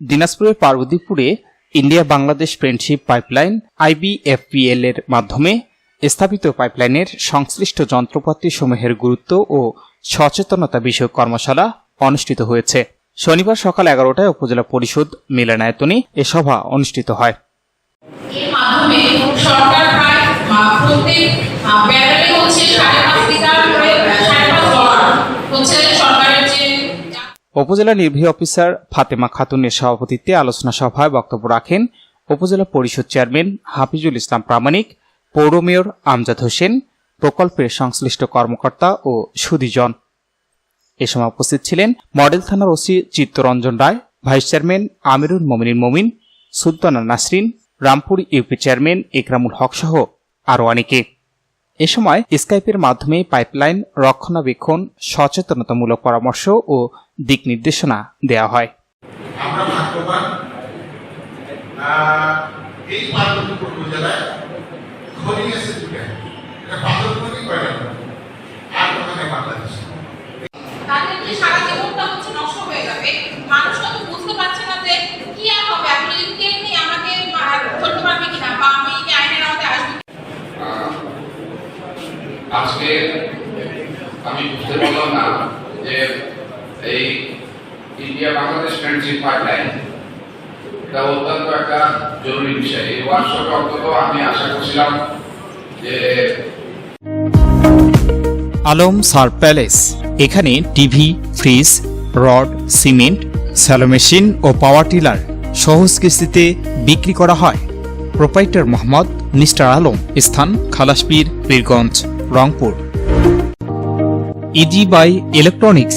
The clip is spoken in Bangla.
দিনাজপুরের পার্বতীপুরে India Bangladesh friendship pipeline IBFPL এর মাধ্যমে স্থাপিত পাইপলাইনের সংশ্লিষ্ট যন্ত্রপাতি সমূহের গুরুত্ব ও সচেতনতা বিষয়ক কর্মশালা অনুষ্ঠিত হয়েছে। শনিবার সকাল এগারোটায় উপজেলা পরিষদ মিলনায়তনে এ সভা অনুষ্ঠিত হয়। এর মাধ্যমে সরকার প্রায় প্রত্যেক উপজেলা নির্বাহী অফিসার ফাতেমা খাতুনের সভাপতিত্বে আলোচনা সভায় বক্তব্য রাখেন উপজেলা পরিষদ চেয়ারম্যান হাফিজুল ইসলাম প্রামাণিক, পৌর মেয়র আমজাদ হোসেন, প্রকল্পের সংশ্লিষ্ট কর্মকর্তা ও সুদীজন এ সময় উপস্থিত ছিলেন মডেল থানার OC Chittaranjan Roy, vice chairman Amirul Mominul Momin, Sultana Nasrin, Rampur UP chairman Ikramul Haque সহ আরও অনেকে। এ সময় স্কাইপের মাধ্যমে পাইপলাইন রক্ষণাবেক্ষণ, সচেতনতামূলক পরামর্শ ও দিক নির্দেশনা দেওয়া হয়। আমরা ভাগ্যবান আহ, এই পার্বতীপুর উপজেলায় খনি আছে দুটা এটা পাথর খনি কয়লা আর ওখানে বাংলাদেশ? তাদের যে সারা জীবনটা হচ্ছে নষ্ট হয়ে যাবে। মানুষ হয়তো বুঝতে পারছে না যে কি আর হবে? আপনি যদি তেল নিয়ে আমাকে ধরতে পারবে কিনা বা আমি কি আইনের আওতায় আসব আজকে আমি বুঝতে পারলাম না যে এই ইন্ডিয়া বাংলাদেশ ফ্রেন্ডশিপ পাইপলাইন এটা অত্যন্ত একটা জরুরি বিষয়। এই ওয়ার্কশপে অন্তত আমি আশা করছিলাম যে আলম সার প্যালেস, এখানে TV, fridge, rod, cement, shallow machine ও পাওয়ার টিলার সহজ কিস্তিতে বিক্রি করা হয়। প্রোপাইটার মোহাম্মদ মিস্টার আলম, স্থান Khalaspir Pirganj Rangpur. Easy buy electronics.